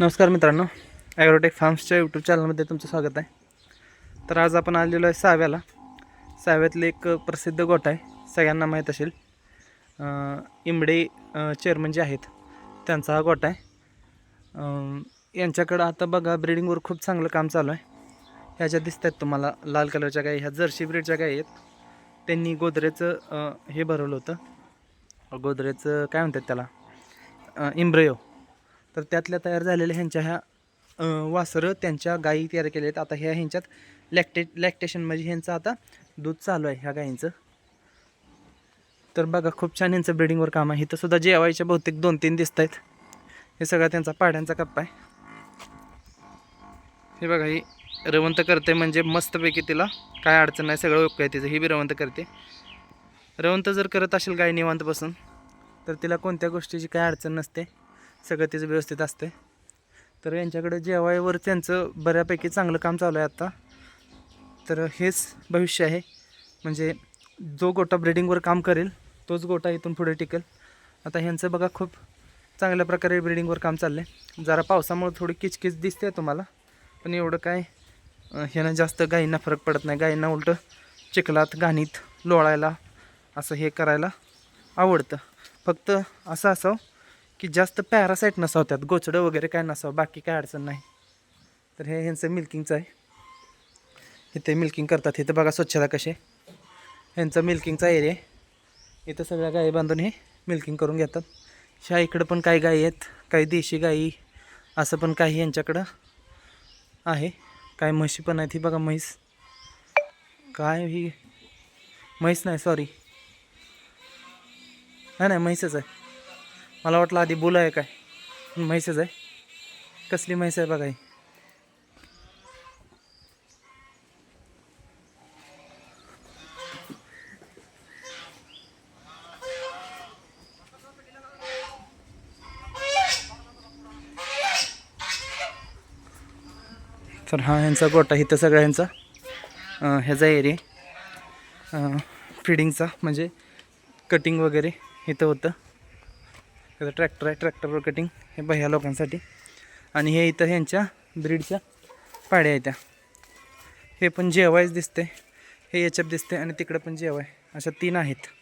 नमस्कार मित्रांनो agrotech फार्म्सच्या YouTube चॅनलमध्ये तुमचं स्वागत आहे. तर आज आपण आलेलो आहे साव्याला. साव्यातले एक प्रसिद्ध गोठा आहे सगळ्यांना माहीत असेल. इमडे चेअरमन जे आहेत त्यांचा हा गोठा आहे. यांच्याकडं आता बघा ब्रिडिंगवर खूप चांगलं काम चालू आहे. ह्या ज्या दिसत आहेत तुम्हाला लाल कलरच्या गाई ह्या जर्सी ब्रीडच्या गाई आहेत. त्यांनी गोदरेचं हे भरवलं होतं. गोदरेचं काय म्हणतात त्याला? अं, इम्ब्रेयो तर त्यातल्या तयार झालेल्या ह्यांच्या ह्या वासरं त्यांच्या गायी तयार केल्या आहेत. आता ह्या ह्यांच्यात लॅक्टे लॅक्टेशन म्हणजे ह्यांचं आता दूध चालू आहे ह्या गायींचं. तर बघा खूप छान यांचं ब्रिडिंगवर काम आहे. इथं सुद्धा जेवायच्या बहुतेक दोन तीन दिसत आहेत. हे सगळा त्यांचा पाड्यांचा कप्पा आहे. हे बघा ही रवंत करते म्हणजे मस्तपैकी तिला काय अडचण नाही सगळं ओके आहे तिचं. ही बी रवंत करते. रवंत जर करत असेल गाय निवांत बसून तर तिला कोणत्या गोष्टीची काय अडचण नसते. सगळं तिचं व्यवस्थित असतं तर यांच्याकडे जेवायवर त्यांचं बऱ्यापैकी चांगलं काम चालू आहे आत्ता तर हेच भविष्य आहे. म्हणजे जो गोटा ब्रिडिंगवर काम करेल तोच गोटा इथून पुढे टिकेल. आता ह्यांचं बघा खूप चांगल्या प्रकारे ब्रिडिंगवर काम चाललं आहे जरा पावसामुळे थोडी किचकिच दिसते तुम्हाला पण एवढं काय ह्यानं जास्त गायींना फरक पडत नाही. गायींना उलटं चिखलात घाणीत लोळायला असं हे करायला आवडतं. फक्त असं असावं की जास्त पॅरासाईट नसावं त्यात गोचडं वगैरे काय नसावं बाकी काय अडचण नाही. तर हे ह्यांचं मिल्किंगचं आहे. इथे मिल्किंग करतात. इथं बघा स्वच्छता कशी ह्यांचं ह्यांचा मिल्किंगचा एरिया आहे. इथं सगळ्या गायी बांधून हे मिल्किंग करून घेतात. ह्या इकडं पण काही गायी आहेत काही देशी गायी असं पण काही यांच्याकडं आहे. काय म्हशी पण आहेत. ही बघा म्हैस. काय ही? म्हैस नाही सॉरी नाही नाही म्हैसच आहे. मला वाटलं आधी बुल आहे काय. म्हैसच आहे. कसली म्हैस आहे बघा ही. तर हा ह्यांचा गोटा इथं सगळा ह्यांचा ह्याचा एरिया फिडिंगचा म्हणजे कटिंग वगैरे इथं होतं. त्याचं ट्रॅक्टर आहे ट्रॅक्टरवर कटिंग हे बह्या लोकांसाठी. आणि हे इथं ह्यांच्या ब्रीडच्या पाड्या आहेत त्या. हे पण जेवायच दिसते हे याच्यात दिसते आणि तिकडं पण जेवाय. अशा तीन आहेत.